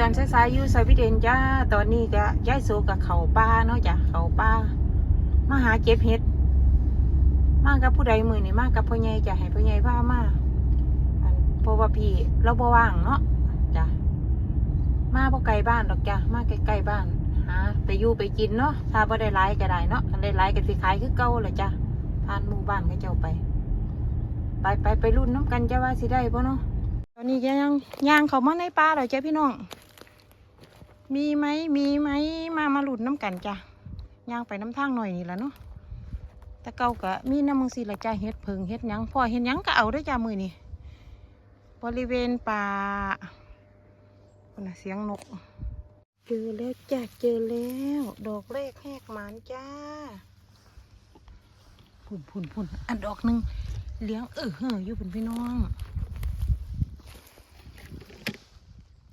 ตอนสายๆอยู่สวีเดนจ้าตอนนี้ก็ย้ายโซกับเขาป้าเนาะจ้ะเขาป้ามาหาเก็บเห็ดมากับผู้ใดมือนี่มากับพ่อใหญ่จ้ะให้พ่อใหญ่พามาอันเพราะว่าพี่เราบ่ว่างเนาะจ้ะมาบ่ไกลบ้านดอกจ้ะมาใกล้ๆบ้านหาไปอยู่ไปกินเนาะถ้าบ่ได้หลายก็ได้เนาะได้หลายก็สิขายคือเก่าแหละจ้ะผ่านหมู่บ้านเขาเจ้าไป ไปไปไปรุ่นน้ำกันจ้ะว่าสิได้บ่เนาะ อนนี้ยังย่างเขามาในป่าเลยจ้ะพี่น้อง มีไหมมีไหมมามาหลุดน้ำกันจ้ะย่างไปน้ำทางหน่อยนี่แหละเนาะแต่เก่าก็มีน้ำมึงสิละจ้ะเฮ็ดเพิงเฮ็ดยังพอเฮ็ดยังก็เอาเด้วยจ้ะมือนี่บริเวณป่าคนเสียงนก เจอแล้วจ้ะเจอแล้ว ดอกแรกแหกหมานจ้าพุ่นพุ่นพุ่นอันดอกหนึ่งเลี้ยงเออเฮ้ออยู่เป็นพี่น้อง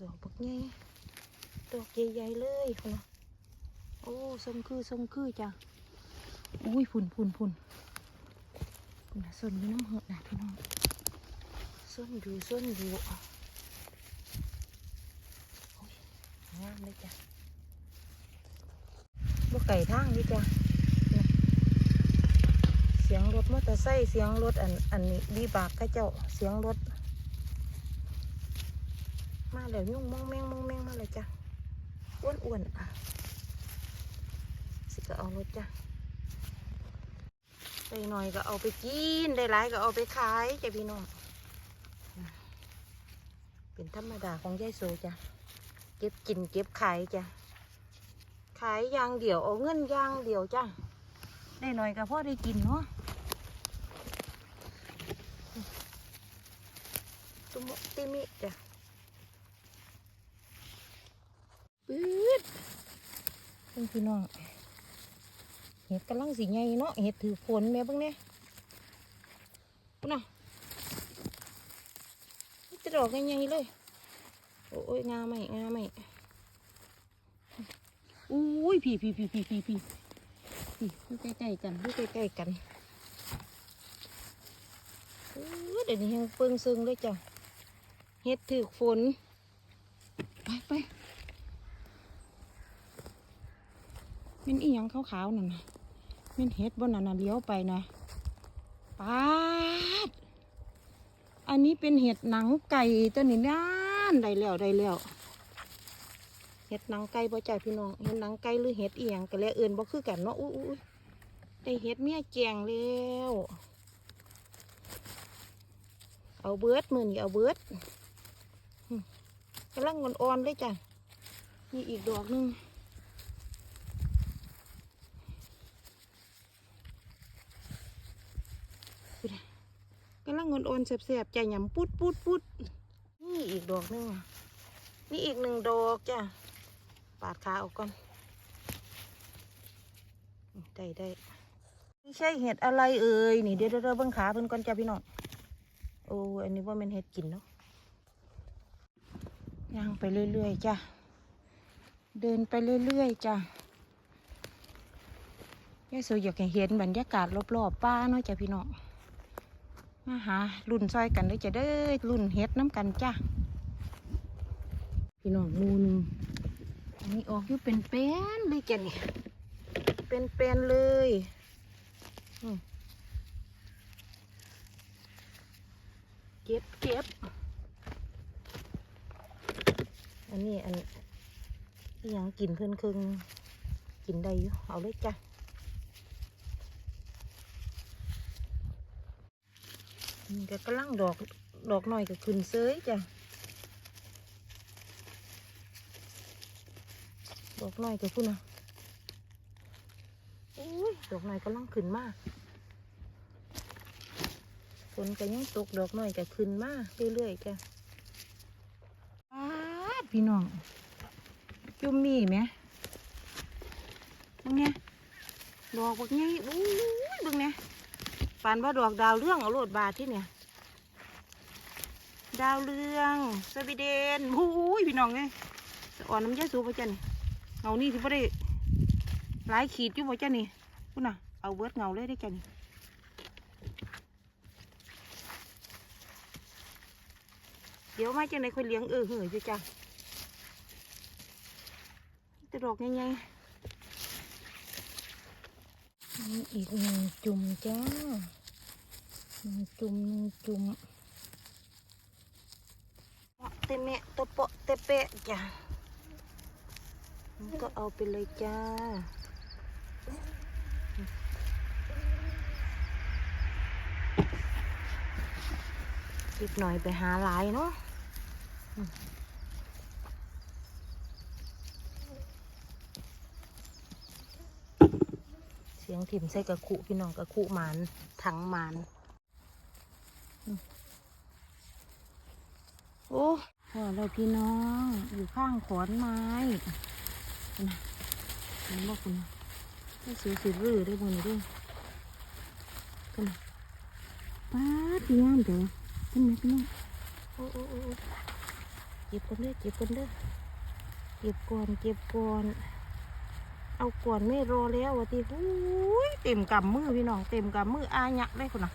ดอกบักใหญ่ดอกใหญ่ๆเลยคุณน่ะโอ้ส้มคือส้มคือจ้ะอุ้ยพุ่นพุ่นพุ่นคุณน่ะส้นอยู่น้ำเหอะนะพี่น้องส้นอยู่ส้นอยู่โอ้ยงามเลยจ้ะบ่ไก่ทางนี่จ้ะเนี่ยเสียงรถมอเตอร์ไซค์เสียงรถอันอันนี้ดีบากกระเจ้าเสียงรถ มาแล้วยุ่งมองแมงมองแมงมาเลยจ้ะอ้วนอ้วนอะสิก็เอารถจ้ะได้หน่อยก็เอาไปกินได้หลายก็เอาไปขายจ้ะพี่น้องเป็นธรรมดาของยายโซจ้ะเก็บกินเก็บขายจ้ะขายยางเดี่ยวเอาเงินยางเดี่ยวจ้ะได้หน่อยก็พ่อได้กินเนาะตุ้มติมิจ้ะ ปื๊ดเพิ่นพี่น้อง เห็ดกำลังสีใหญ่เนาะ เห็ดถือฝนแม่เบ้างเนี่ยปุ่นน่ะนี่จะดอกใหญ่ๆเลย โอ้ยงาไหมงาไหมอุ้ยพี่พี่พี่พี่พี่พี่พี่อยู่ใกล้ๆกันอยู่ใกล้ๆกันอู้เดี๋ยวนี้ยังเปิงซึงเลยจ้ะ เห็ดถือฝน ไปไป เป็นอีหยังขาวๆนั่นนะเป็นเห็ดบนนั่นนะเลี้ยวไปนะปาดอันนี้เป็นเห็ดหนังไก่ตัวนี้นั่นได้แล้วได้แล้วเห็ดหนังไก่บ่จ่ายพี่น้องเห็ดหนังไก่หรือเห็ดเอียงก็แล้วเอื่นบ่คือกันเนาะอุ้ยได้เห็ดเมียแจงแล้วเอาเบิร์ดมือนี่เอาเบิดอืมกำลังอ่อนๆเลยจ้ะนี่อีกดอกหนึง กำลังง อนอ่อนๆแสบๆใจหยำปุดปุดปุดนี่อีกดอกหนึงนี่อีกหนึ่งดอกจ้ะปาดขาออกก่อนได้ได้นี่ใช่เห็ดอะไรเอ่ยนี่เดี๋ยวเดี๋ยวเบิ่งขาเพิ่นก่อนจ้ะพี่น้องโอ้อันนี้ว่ามันเห็ดกินเนาะย่างไปเรื่อยๆจ้ะเดินไปเรื่อยๆจ้ะยายสวยอยากเห็นบรรยากาศรอบๆป้าเนาะจ้ะพี่น้อง มาหารุ่นซอยกันเลยจะเด้อรุ่นเฮ็ดน้ำกันจ้าพี่น้องหมูหนึงอันนี้ออกอยู่เป็นเป็นเลยจ้ะนี่เป็นเป็นเลยเก็บเก็บอันนี้อันยังกินเพิ่นครึ่งกินได้อยู่เอาเลยจ้ะ นี่ก็กำลังดอกดอกหน่อยก็ขึ้นเซยจ้ะดอกหน่อยก็พุ่นนะอุ้ยดอกหน่อยกำลังขึ้นมากฝนก็ยังตกดอกหน่อยก็ขึ้นมากเรื่อยๆจ้ะพี่น้องจุ่มมีไหมตรงเนี้ยดอกบักใหญ่อุ้ยบิ่งเนี่ย ปานว่าดอกดาวเรื่องเอาโลดบาทที่เนี่ย ดาวเรืองสวีเดนหูยพี่น้องเลยสะอ่อนน้ำยาสูบป่ะจ้ะนี่เงานี่ที่พ่ได้หลายขีดอยู่ป่ะจ้ะนี่พุ่นน่ะเอาเบิร์ดเงาเลยได้จ้ะนี่เดี๋ยวมาจังไหนค่อยเลี้ยงเออเหืออยู่จ้ะดอกใหญ่ๆ นี่อีกหนึ่งจุ่มจ้าหนึ่งจุ่มหนึ่งจุ่มเปาะเตะเมะตัวเปะเตเปะจ้ะมันก็เอาไปเลยจ้าอีกหน่อยไปหาหลายเนาะอืมเสียงถิ่มใส่กระคุพี่น้องกระคุมันถังมันโอ้พอแล้วพี่น้องอยู่ข้างขอนไม้นะเห็นบอกคุณไม่สูสิรื้อได้บนนี้ด้วยกันป้าดพี่งามเด้อขึ้นไหมพี่น้องโอ้โอ้โอ้โอ้เก็บกันเด้อเก็บกันเด้อเก็บก่อนเก็บก่อน เอาก่อนไม่รอแล้ววะทีหูยเต็มกำมือพี่น้องเต็มกำมืออาหยักได้คนน่ะ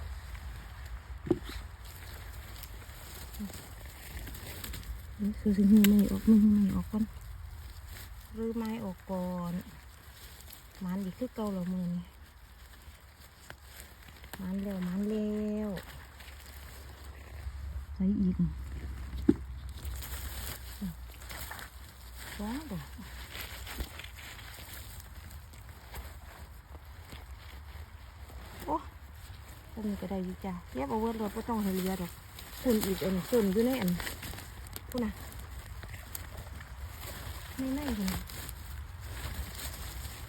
นี่คือสิ่งที่ไม่ออกมือไม่ออกก่อนรื้อไม้ออกก่อนมันอีกคือเก่าเหรอมือนี่มันเร็วมันเร็วใส่อีกว้าวดอก โอ้ต้ นี้ก็ได้อยู่จ้ะเย็บเอาเวิร์ดรถก็ต้องให้เรือดอกคุณอีกอันส่วนอยู่ในอันพูนะไม่ในคุณ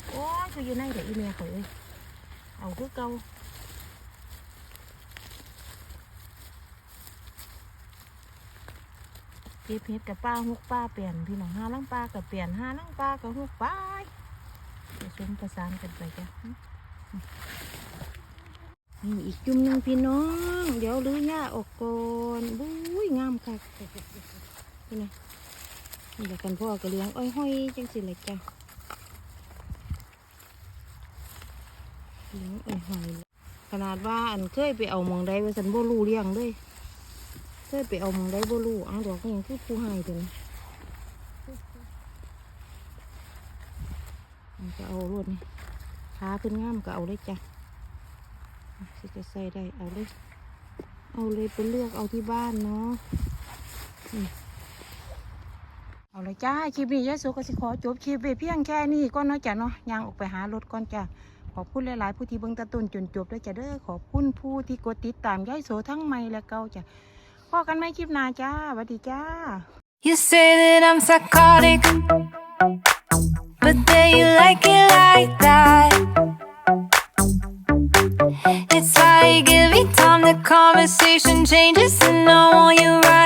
โอ้ยคืออยู่ในเดี๋ยวอีเมียข่อยเอ้ยเอาคือเก่าเก็บเห็ดกับป้าหุกป้าเปลี่ยนพี่น้องห้าลังป้ากับเปลี่ยนห้าลังป้ากับหุกป้าผสมประสานกันไปจ้ะ นี่อีกจุ่มหนึ่งพี่น้อง เดี๋ยวลื้อหญ้าออกก่อนบุ้ยงามค่ะนี่นะนี่แหละกันพ่อก็เลี้ยงอ้อยห้อยจังสิเลยจ้ะเลี้ยงอ้อยห้อยขนาดว่าอันเคยไปเอาหมองใดไว้สันโบลูเลี้ยงเลยเคยไปเอาหมองใดโบลูอ้าวดอกก็ยังคือผู้ให้ตัวนี้มันก็เอารวดนี่ขาขึ้นงามก็เอาเลยจ้ะ สิจะใส่ได้เอาเลย เอาเลยไปเลือกเอาที่บ้านเนาะเอาเลยจ้าคลิปนี้ยายสุก็สิขอจบคลิปไปเพียงแค่นี้ก่อนเนาะจ้ะเนาะย่างออกไปหารถก่อนจ้ะขอบคุณหลาย ๆ ผู้ที่เบิ่งตะตุนจนจบด้วยจ้ะเด้อขอบคุณผู้ที่กดติดตามยายโสทั้งใหม่และเก่าจ้ะพอกันไหมคลิปหน้าจ้าสวัสดีจ้า You say that I'm psychotic, but then you like it like that. It's like every time the conversation changes, and I want you right.